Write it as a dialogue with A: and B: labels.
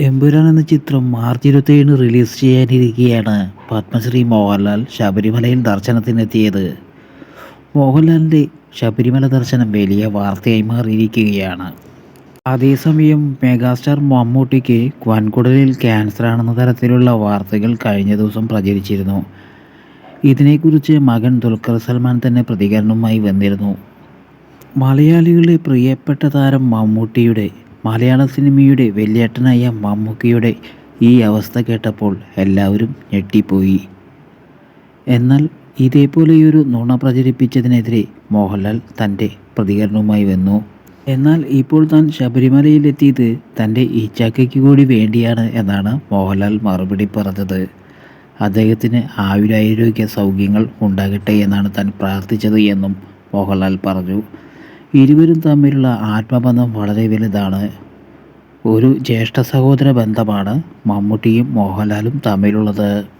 A: എമ്പുരാൻ എന്ന ചിത്രം മാർച്ച് ഇരുപത്തേഴിന് റിലീസ് ചെയ്യാനിരിക്കെയാണ് പത്മശ്രീ മോഹൻലാൽ ശബരിമലയിൽ ദർശനത്തിനെത്തിയത്. മോഹൻലാലിന്റെ ശബരിമല ദർശനം വലിയ വാർത്തയായി മാറിയിരിക്കുകയാണ്. അതേസമയം മെഗാസ്റ്റാർ മമ്മൂട്ടിക്ക് വൻകുടലിൽ ക്യാൻസറാണെന്ന തരത്തിലുള്ള വാർത്തകൾ കഴിഞ്ഞ ദിവസം പ്രചരിച്ചിരുന്നു. ഇതിനെക്കുറിച്ച് മകൻ ദുൽഖർ സൽമാൻ തന്നെ പ്രതികരണവുമായി വന്നിരുന്നു. മലയാളികളുടെ പ്രിയപ്പെട്ട താരം മമ്മൂട്ടിയുടെ മലയാള സിനിമയുടെ വെള്ളിയേട്ടനായ മമ്മൂക്കിയുടെ ഈ അവസ്ഥ കേട്ടപ്പോൾ എല്ലാവരും ഞെട്ടിപ്പോയി. എന്നാൽ ഇതേപോലെയൊരു നുണ പ്രചരിപ്പിച്ചതിനെതിരെ മോഹൻലാൽ തന്റെ പ്രതികരണവുമായി വന്നു. എന്നാൽ ഇപ്പോൾ താൻ ശബരിമലയിലെത്തിയത് തന്റെ ഈച്ചാക്കയ്ക്ക് കൂടി വേണ്ടിയാണ് എന്നാണ് മോഹൻലാൽ മറുപടി പറഞ്ഞത്. അദ്ദേഹത്തിന് ആയുരാരോഗ്യ സൗഖ്യങ്ങൾ ഉണ്ടാകട്ടെ എന്നാണ് താൻ പ്രാർത്ഥിച്ചത് എന്നും മോഹൻലാൽ പറഞ്ഞു. ഇരുവരും തമ്മിലുള്ള ആത്മബന്ധം വളരെ വലുതാണ്. ഒരു ജ്യേഷ്ഠ സഹോദര ബന്ധമാണ് മമ്മൂട്ടിയും മോഹൻലാലും തമ്മിലുള്ളത്.